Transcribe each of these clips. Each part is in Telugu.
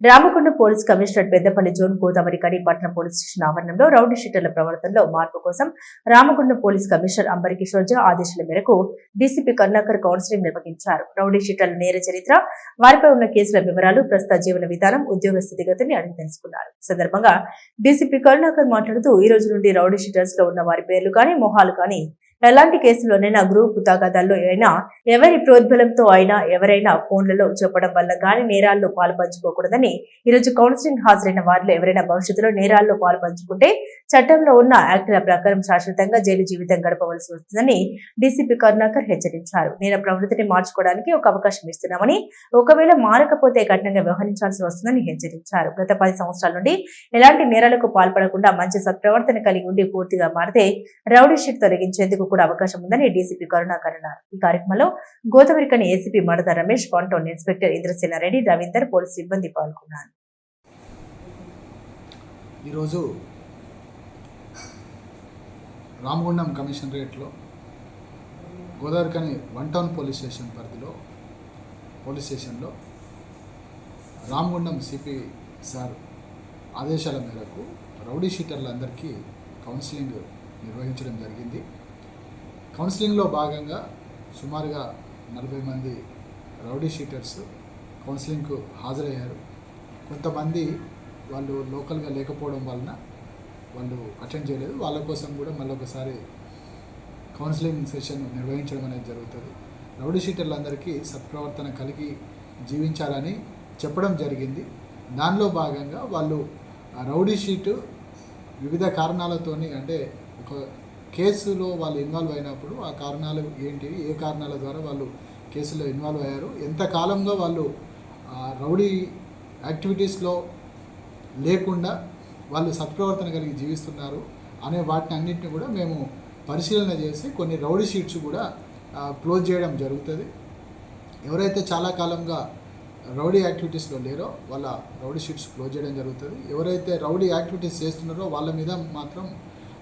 Ramakonda police commissioner Peddapalli zone Godavarikhani పట్టణ పోలీస్ స్టేషన్ ఆవరణంలో రౌడీ షీటర్ల ప్రవర్తనలో మార్పు కోసం రామకొండ పోలీస్ కమిషనర్ అంబరి కిషోర్జా ఆదేశాల మేరకు డీసీపీ కరుణాకర్ కౌన్సిలింగ్ నిర్వహించారు. రౌడీ షీటర్ల నేర చరిత్ర వారిపై ఉన్న కేసుల వివరాలు ప్రస్తుత జీవన విధానం ఉద్యోగ స్థితిగతిని అడిగి తెలుసుకున్నారు. సందర్భంగా డీసీపీ కరుణాకర్ మాట్లాడుతూ ఈ రోజు నుండి రౌడీ షీటర్స్లో ఉన్న వారి పేర్లు కానీ మొహాలు కానీ ఎలాంటి కేసులోనైనా గ్రూప్ తగాదాల్లో అయినా ఎవరి ప్రోద్బలంతో అయినా ఎవరైనా ఫోన్లలో చెప్పడం వల్ల గాని నేరాల్లో పాల్పంచుకోకూడదని ఈరోజు కౌన్సిలింగ్ హాజరైన వారిలో ఎవరైనా భవిష్యత్తులో నేరాల్లో పాల్పంచుకుంటే చట్టంలో ఉన్న యాక్టుల ప్రకారం శాశ్వతంగా జైలు జీవితం గడపవలసి వస్తుందని డీసీపీ కరుణాకర్ హెచ్చరించారు. నేర ప్రవృత్తిని మార్చుకోవడానికి ఒక అవకాశం ఇస్తున్నామని ఒకవేళ మారకపోతే కఠినంగా వ్యవహరించాల్సి వస్తుందని హెచ్చరించారు. గత పది సంవత్సరాల నుండి ఎలాంటి నేరాలకు పాల్పడకుండా మంచి సత్ప్రవర్తన కలిగి ఉండి పూర్తిగా మారితే రౌడీషీట్ తొలగించేందుకు కూడా అవకాశం ఉందని డీసీపీ కరుణాకర్ అన్నారు. ఈ కార్యక్రమంలో గోదావరికని ఏసీపీ మడత రమేష్ పాంటోన్ ఇన్స్పెక్టర్ ఇంద్రసేనారెడ్డి రవీందర్ పోలీసు సిబ్బంది పాల్గొన్నారు. ఈరోజు రామగుండం కమిషనరేట్లో Godavarikhani one town police station పరిధిలో పోలీస్ స్టేషన్లో రామగుండం సిపి సార్ ఆదేశాల మేరకు రౌడీ షీటర్లందరికీ కౌన్సిలింగ్ నిర్వహించడం జరిగింది. కౌన్సిలింగ్లో భాగంగా సుమారుగా నలభై మంది రౌడీ షీటర్స్ కౌన్సిలింగ్కు హాజరయ్యారు. కొంతమంది వాళ్ళు లోకల్గా లేకపోవడం వలన వాళ్ళు అటెండ్ చేయలేదు. వాళ్ళ కోసం కూడా మళ్ళీ ఒకసారి కౌన్సిలింగ్ సెషన్ నిర్వహించడం అనేది జరుగుతుంది. రౌడీ షీటర్లందరికీ సత్ప్రవర్తన కలిగి జీవించాలని చెప్పడం జరిగింది. దానిలో భాగంగా వాళ్ళు రౌడీ షీటు వివిధ కారణాలతోని అంటే ఒక కేసులో వాళ్ళు ఇన్వాల్వ్ అయినప్పుడు ఆ కారణాలు ఏంటి ఏ కారణాల ద్వారా వాళ్ళు కేసులో ఇన్వాల్వ్ అయ్యారు? ఎంతకాలంగా వాళ్ళు రౌడీ యాక్టివిటీస్లో లేకుండా వాళ్ళు సత్ప్రవర్తన కలిగి జీవిస్తున్నారు అనే వాటిని అన్నింటిని కూడా మేము పరిశీలన చేసి కొన్ని రౌడీ షీట్స్ కూడా క్లోజ్ చేయడం జరుగుతుంది. ఎవరైతే చాలా కాలంగా రౌడీ యాక్టివిటీస్లో లేరో వాళ్ళ రౌడీ షీట్స్ క్లోజ్ చేయడం జరుగుతుంది. ఎవరైతే రౌడీ యాక్టివిటీస్ చేస్తున్నారో వాళ్ళ మీద మాత్రం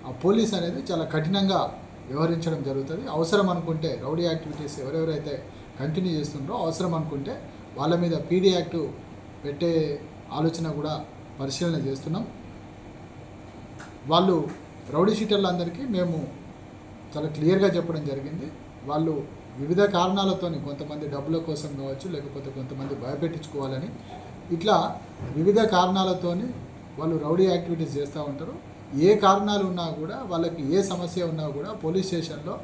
ఆ పోలీస్ అనేది చాలా కఠినంగా వ్యవహరించడం జరుగుతుంది. అవసరం అనుకుంటే రౌడీ యాక్టివిటీస్ ఎవరెవరైతే కంటిన్యూ చేస్తున్నారో అవసరం అనుకుంటే వాళ్ళ మీద పీడీ యాక్ట్ పెట్టే ఆలోచన కూడా పరిశీలన చేస్తున్నాం. వాళ్ళు రౌడీ షీటర్లందరికీ మేము చాలా క్లియర్గా చెప్పడం జరిగింది. వాళ్ళు వివిధ కారణాలతోని కొంతమంది డబ్బుల కోసం కావచ్చు లేకపోతే కొంతమంది భయపెట్టించుకోవాలని. ఇట్లా వివిధ కారణాలతోని వాళ్ళు రౌడీ యాక్టివిటీస్ చేస్తూ ఉంటారు. ఏ కారణాలు ఉన్నా కూడా వాళ్ళకి ఏ సమస్య ఉన్నా కూడా పోలీస్ స్టేషన్లో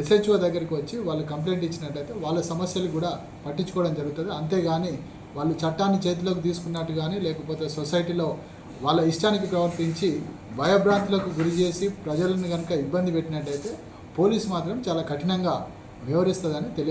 ఎస్హెచ్ఓ దగ్గరికి వచ్చి వాళ్ళు కంప్లైంట్ ఇచ్చినట్టయితే వాళ్ళ సమస్యలు కూడా పట్టించుకోవడం జరుగుతుంది. అంతేగాని వాళ్ళు చట్టాన్ని చేతిలోకి తీసుకున్నట్టు కానీ లేకపోతే సొసైటీలో వాళ్ళ ఇష్టానికి ప్రవర్తించి భయభ్రాంతులకు గురి చేసి ప్రజలను కనుక ఇబ్బంది పెట్టినట్టయితే పోలీసు మాత్రం చాలా కఠినంగా వ్యవహరిస్తుందని తెలియ